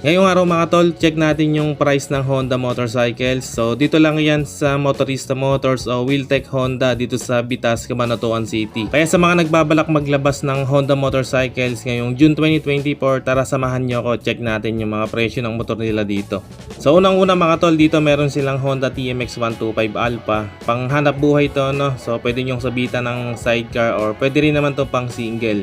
Ngayong araw mga tol, check natin yung price ng Honda motorcycles. So dito lang yan sa Motorista Motors o Wheeltech Honda dito sa Bitas, Cabanatuan City. Kaya sa mga nagbabalak maglabas ng Honda motorcycles ngayong June 2024, tara samahan nyo ako, check natin yung mga presyo ng motor nila dito. So unang-una mga tol, dito meron silang Honda TMX 125 Alpha. Pang hanap buhay to no, so pwede nyong sabitan ng sidecar or pwede rin naman to pang single.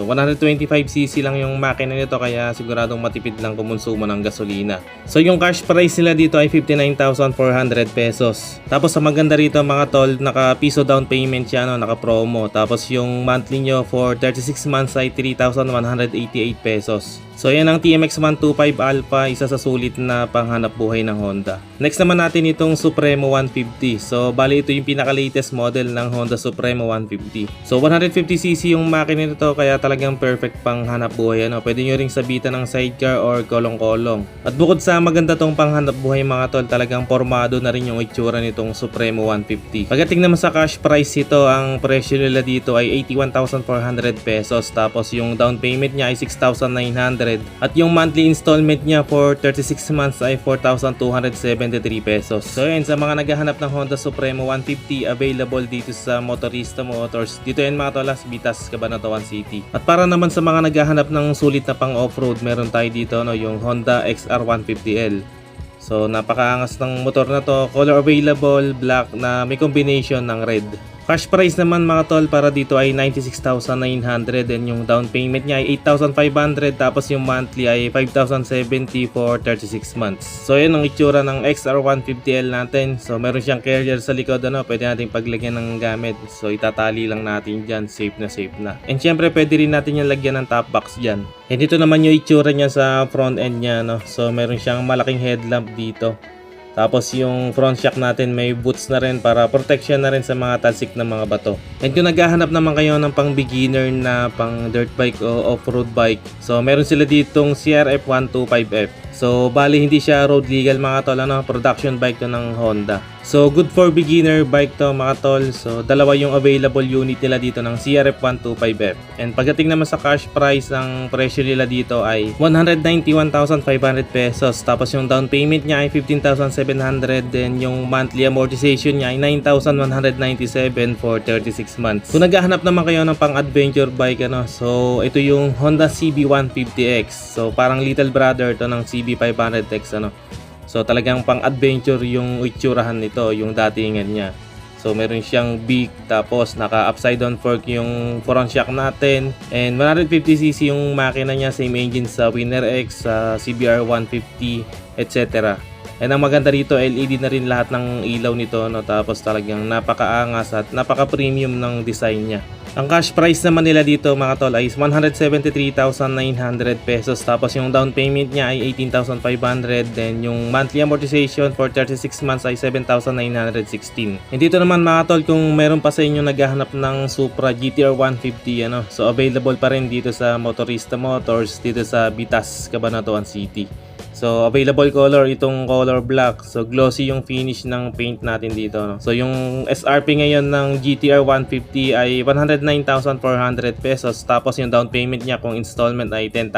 So 125cc lang yung makina nito kaya siguradong matipid lang kumonsumo ng gasolina. So yung cash price nila dito ay 59,400 pesos. Tapos sa maganda rito mga tol, naka piso down payment siya no, naka promo. Tapos yung monthly nyo for 36 months ay 3,188 pesos. So yan ang TMX 125 Alpha, isa sa sulit na panghanap buhay ng Honda. Next naman natin itong Supremo 150. So bali ito yung pinaka-latest model ng Honda Supremo 150. So 150cc yung makina nito kaya talagang perfect pang hanap buhay. Ano? Pwede nyo ring sabitan ng sidecar or kolong-kolong. At bukod sa maganda tong panghanap buhay mga tol, talagang formado na rin yung itsura nitong Supremo 150. Pagdating naman sa cash price ito, ang presyo nila dito ay 81,400 pesos. Tapos yung down payment niya ay 6,900 at yung monthly installment niya for 36 months ay 4,273 pesos. So yun, sa mga naghahanap ng Honda Supremo 150 available dito sa Motorista Motors. Dito yan mga tolas, Bitas, Cabanatuan City. At para naman sa mga naghahanap ng sulit na pang off-road, meron tayo dito no, yung Honda XR 150L. So napakaangas ng motor na to, color available, black na may combination ng red. Cash price naman mga tol para dito ay 96,900 and yung down payment niya ay 8,500 tapos yung monthly ay 5,070 for 36 months. So yun ang itsura ng XR150L natin. So meron siyang carrier sa likod ano, pwede natin paglagyan ng gamit. So itatali lang natin dyan, safe na safe na. And syempre pwede rin natin yung lagyan ng top box dyan. And dito naman yung itsura niya sa front end niya no. So meron siyang malaking headlamp dito. Tapos yung front shock natin may boots na rin para protection na rin sa mga talsik ng mga bato. And kung naghahanap naman kayo ng pang beginner na pang dirt bike o off-road bike, so meron sila ditong CRF 125F. So bali hindi siya road legal mga tol, ano, production bike to ng Honda. So good for beginner bike to mga tol. So dalawa yung available unit nila dito ng CRF 125F. And pagdating naman sa cash price, ang presyo nila dito ay 191,500 pesos. Tapos yung down payment niya ay 15,700 then yung monthly amortization niya ay 9,197 for 36 months. Kung naghahanap naman kayo ng pang adventure bike ano, so ito yung Honda CB150X. So parang little brother to ng CB500X ano. So talagang pang adventure yung itsurahan nito, yung datingan niya. So meron siyang big tapos naka upside down fork yung front shock natin and 150cc yung makina niya same engine sa Winner X, sa CBR 150 etc. And ang maganda rito LED na rin lahat ng ilaw nito no tapos talagang napakaangas at napaka-premium ng design niya. Ang cash price naman nila dito mga tol ay 173,900 pesos tapos yung down payment niya ay 18,500 then yung monthly amortization for 36 months ay 7,916. And dito naman mga tol kung meron pa sa inyo naghahanap ng Supra GTR 150 ano so available pa rin dito sa Motorista Motors dito sa Bitas, Cabanatuan City. So, available color itong color black. So, glossy yung finish ng paint natin dito. No? So, yung SRP ngayon ng GTR 150 ay 109,400 pesos. Tapos, yung down payment niya kung installment ay 10,000.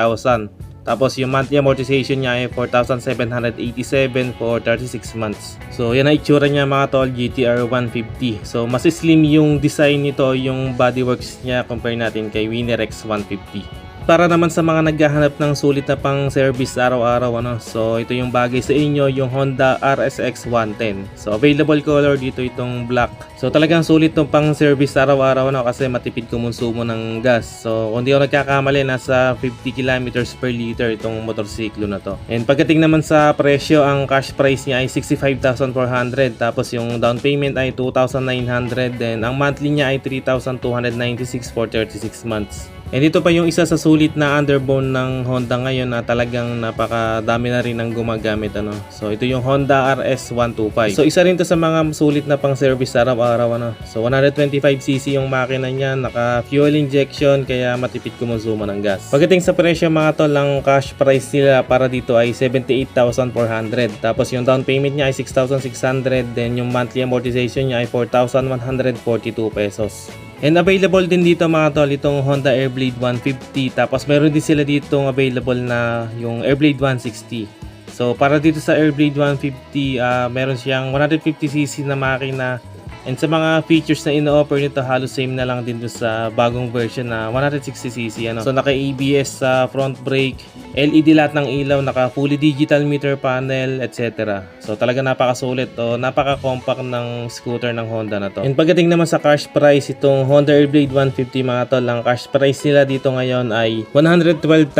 Tapos, yung monthly amortization niya ay 4,787 for 36 months. So, yan ang itsura niya mga tol, GTR 150. So, mas slim yung design nito, yung bodyworks niya compare natin kay Winner X 150 para naman sa mga naghahanap ng sulit na pang service araw-araw ano. So ito yung bagay sa inyo yung Honda RSX 110. So available color dito itong black. So talagang sulit tong pang service araw-araw ano kasi matipid kumonsumo ng gas. So kung di ako nagkakamali nasa 50 kilometers per liter itong motorsiklo na to. And pagdating naman sa presyo, ang cash price niya ay 65,400 tapos yung down payment ay 2,900 then ang monthly niya ay 3,296 for 36 months. And ito pa yung isa sa sulit na underbone ng Honda ngayon na talagang napakadami na rin ang gumagamit ano. So ito yung Honda RS 125. So isa rin to sa mga sulit na pang service araw-araw ano. So 125cc yung makina niya, naka fuel injection kaya matipid kumonsumo ng gas. Pagdating sa presyo mga tol, ang cash price nila para dito ay 78,400. Tapos yung down payment niya ay 6,600 then yung monthly amortization niya ay 4,142 pesos. And available din dito mga tol itong Honda Airblade 150 tapos meron din sila ditong available na yung Airblade 160. So para dito sa Airblade 150 ah, meron siyang 150cc na makina and sa mga features na ino-offer nito halos same na lang din sa bagong version na 160cc ano. So naka ABS sa front brake, LED lahat ng ilaw, naka fully digital meter panel, etc. So talaga napakasulit o napaka-compact ng scooter ng Honda na to. And pagdating naman sa cash price, itong Honda Airblade 150 mga tol, ang cash price nila dito ngayon ay 112,400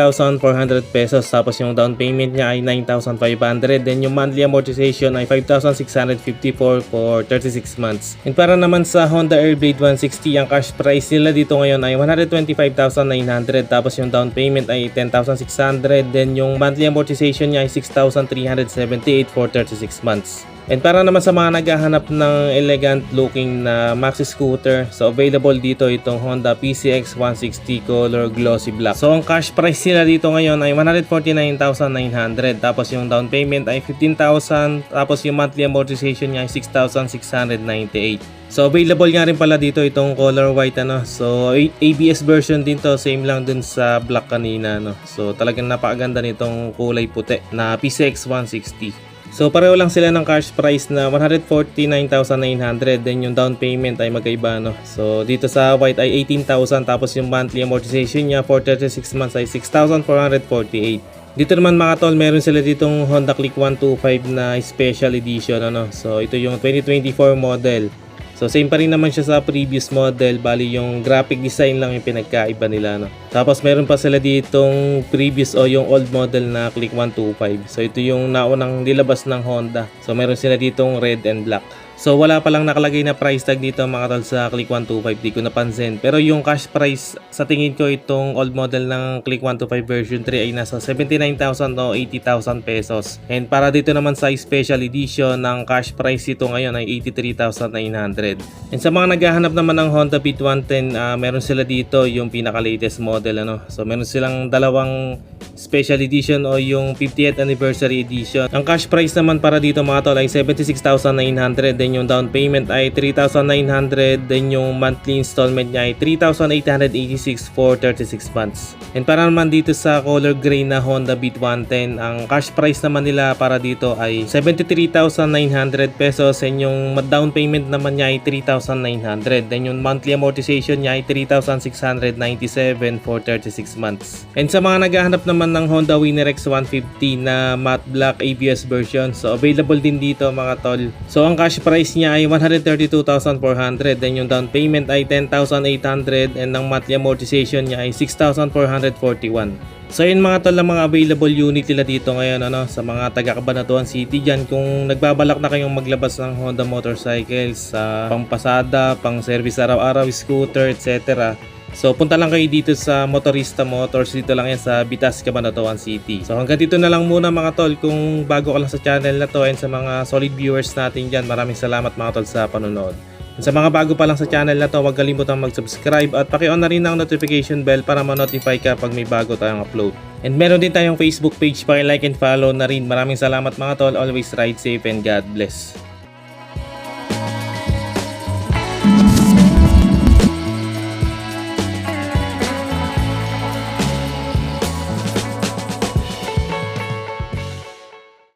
pesos tapos yung down payment niya ay 9,500 then yung monthly amortization ay 5,654 for 36 months. And para naman sa Honda Airblade 160, ang cash price nila dito ngayon ay 125,900 tapos yung down payment ay 10,600 then yung monthly amortization niya ay 6,378 for 36 months. And para naman sa mga naghahanap ng elegant looking na maxi scooter, so available dito itong Honda PCX 160 color glossy black. So ang cash price nila dito ngayon ay 149,900 tapos yung down payment ay 15,000 tapos yung monthly amortization niya ay 6,698. So available nga rin pala dito itong color white ano. So ABS version din to, same lang dun sa black kanina no. So talagang napakaganda nitong kulay puti na PCX 160. So pareho lang sila ng cash price na 149,900 then yung down payment ay magkaiba no. So dito sa white ay 18,000 tapos yung monthly amortization niya for 36 months ay 6,448. Dito naman mga tol, meron sila ditong Honda Click 125 na special edition ano. So ito yung 2024 model. So same pa rin naman siya sa previous model, bali yung graphic design lang yung pinagkaiba nila no. Tapos meron pa sila ditong previous o yung old model na Click 125. So ito yung naunang nilabas ng Honda. So meron sila ditong red and black. So wala pa lang nakalagay na price tag dito mga tol sa Click 125, di ko napansin. Pero yung cash price sa tingin ko itong old model ng Click 125 version 3 ay nasa 79,000 o 80,000 pesos. And para dito naman sa special edition ng cash price ito ngayon ay 83,900. And sa mga naghahanap naman ng Honda Beat 110, ah, meron sila dito yung pinaka-latest model ano. So meron silang dalawang special edition o yung 50th anniversary edition. Ang cash price naman para dito mga tol ay 76,900 then yung down payment ay 3,900 then yung monthly installment niya ay 3,886 for 36 months. And para naman dito sa color gray na Honda Beat 110, ang cash price naman nila para dito ay 73,900 pesos and yung down payment naman niya ay 3,900 then yung monthly amortization niya ay 3,697 for 36 months. And sa mga naghahanap naman ng Honda Winner X 150 na matte black ABS version, so available din dito mga tol. So ang cash price niya ay 132,400 then yung down payment ay 10,800 and ang monthly amortization niya ay 6,441. So yun mga tol ang mga available unit nila dito ngayon ano sa mga taga Cabanatuan City diyan kung nagbabalak na kayong maglabas ng Honda motorcycles sa pangpasada, pang service araw-araw, scooter, etc. So punta lang kayo dito sa Motorista Motors dito lang yan sa Bitas, Cabanatuan City. So hanggang dito na lang muna mga tol kung bago ka lang sa channel na to and sa mga solid viewers natin dyan maraming salamat mga tol sa panonood. Sa mga bago pa lang sa channel na to, huwag kalimutang mag-subscribe at paki-on na rin ang notification bell para ma-notify ka pag may bago tayong upload. And meron din tayong Facebook page, paki-like and follow na rin. Maraming salamat mga tol. Always ride safe and God bless.